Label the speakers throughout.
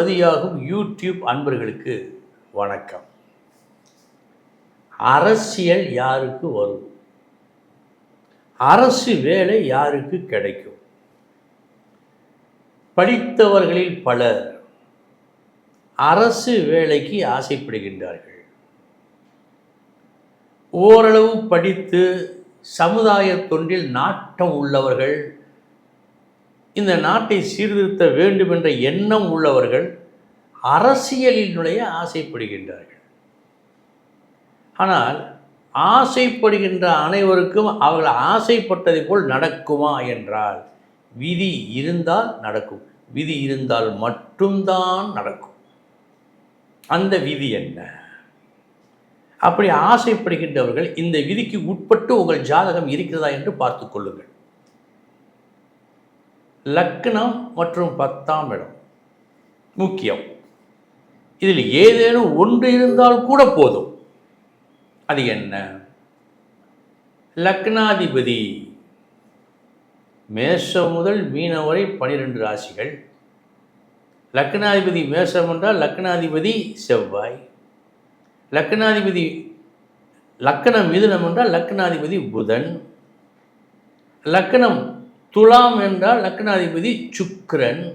Speaker 1: மதியாகும் YouTube அன்பர்களுக்கு வணக்கம். அரசியல் யாருக்கு வரும்? அரசு வேலை யாருக்கு கிடைக்கும்? படித்தவர்களில் பலர் அரசு வேலைக்கு ஆசைப்படுகின்றார்கள். ஓரளவு படித்து சமுதாய தொண்டில் நாட்டம் உள்ளவர்கள் இந்த நாட்டை சீர்திருத்த வேண்டும் என்ற எண்ணம் உள்ளவர்கள் அரசியலில் நுழைய ஆசைப்படுகின்றார்கள். ஆனால் ஆசைப்படுகின்ற அனைவருக்கும் அவர்கள் ஆசைப்பட்டதை போல் நடக்குமா என்றால் விதி இருந்தால் நடக்கும். விதி இருந்தால் மட்டும்தான் நடக்கும். அந்த விதி என்ன? அப்படி ஆசைப்படுகின்றவர்கள் இந்த விதிக்கு உட்பட்டு உங்கள் ஜாதகம் இருக்கிறதா என்று பார்த்து கொள்ளுங்கள். லக்னம் மற்றும் பத்தாம் இடம். முக்கியம். இதில் ஏதேனும் ஒன்று இருந்தால் கூட போதும். அது என்ன? லக்னாதிபதி. மேஷம் முதல் மீனம் வரை பனிரெண்டு ராசிகள். லக்னாதிபதி மேஷம் என்றால் லக்னாதிபதி செவ்வாய். லக்னாதிபதி லக்கணம் மிதுனம் என்றால் லக்னாதிபதி புதன். லக்கணம் துலாம் என்றால் லக்னாதிபதி சுக்கரன்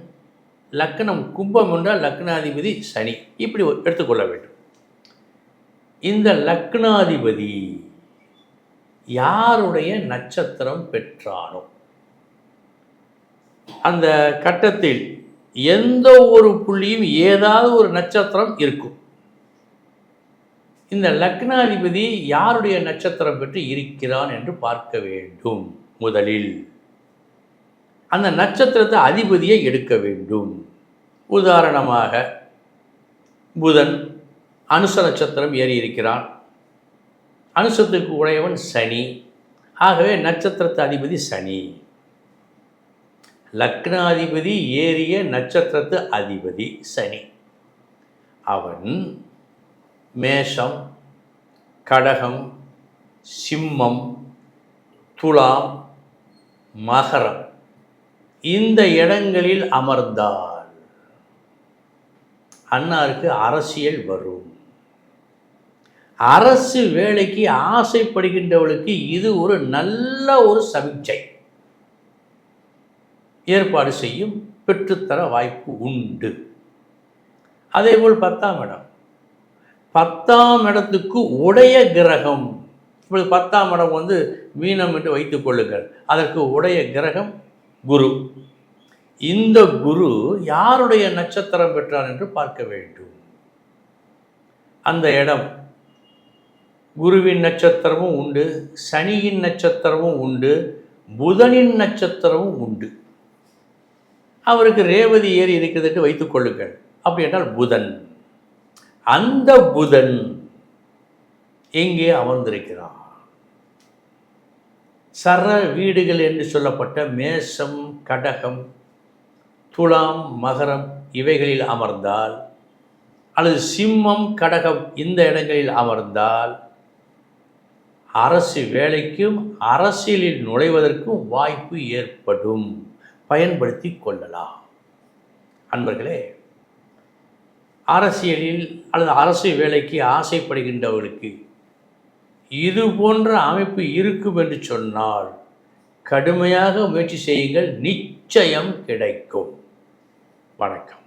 Speaker 1: லக்னம் கும்பம் என்றால் லக்னாதிபதி சனி. இப்படி எடுத்துக்கொள்ள வேண்டும். இந்த லக்னாதிபதி யாருடைய நட்சத்திரம் பெற்றானோ? அந்த கட்டத்தில் எந்த ஒரு புள்ளியும் ஏதாவது ஒரு நட்சத்திரம் இருக்கும். இந்த லக்னாதிபதி யாருடைய நட்சத்திரம் பெற்று இருக்கிறான் என்று பார்க்க வேண்டும் முதலில். அந்த நட்சத்திரத்தை அதிபதியை எடுக்க வேண்டும். உதாரணமாக புதன் அனுச நட்சத்திரம் ஏறி இருக்கிறான். அனுசத்துக்கு உடையவன் சனி. ஆகவே நட்சத்திரத்து அதிபதி சனி. லக்னாதிபதி ஏறிய நட்சத்திரத்து அதிபதி சனி. அவன் மேஷம் கடகம் சிம்மம் துலாம் மகரம். இந்த இடங்களில் அமர்ந்தால் அன்னாருக்கு அரசியல் வரும். அரசு வேலைக்கு ஆசைப்படுகின்றவளுக்கு இது ஒரு நல்ல ஒரு சமிச்சை ஏற்பாடு செய்யும் பெற்றுத்தர வாய்ப்பு உண்டு. அதேபோல் பத்தாம் இடம். பத்தாம் இடத்துக்கு உடைய கிரகம். இப்பொழுது பத்தாம் இடம் வந்து மீனம் என்று வைத்துக் கொள்ளுங்கள். அதற்கு உடைய கிரகம் குரு. இந்த குரு யாருடைய நட்சத்திரம் பெற்றார் என்று பார்க்க வேண்டும். அந்த இடம் குருவின் நட்சத்திரமும் உண்டு சனியின் நட்சத்திரமும் உண்டு புதனின் நட்சத்திரமும் உண்டு. அவருக்கு ரேவதி ஏறி இருக்கிறதுக்கு வைத்துக் கொள்ளுங்கள். அப்படி என்றால் புதன். அந்த புதன் எங்கே அமர்ந்திருக்கிறான்? சர வீடுகள் என்று சொல்லப்பட்ட மேஷம் கடகம் துலாம் மகரம் இவைகளில் அமர்ந்தால் அல்லது சிம்மம் கடகம் இந்த இடங்களில் அமர்ந்தால் அரசு வேலைக்கும் அரசியலில் நுழைவதற்கும் வாய்ப்பு ஏற்படும். பயன்படுத்தி கொள்ளலாம். அன்பர்களே அரசியலில் அல்லது அரசு வேலைக்கு ஆசைப்படுகின்றவர்களுக்கு இது போன்ற அமைப்பு இருக்கும் என்று சொன்னால் கடுமையாக முயற்சி செய்யுங்கள். நிச்சயம் கிடைக்கும். வணக்கம்.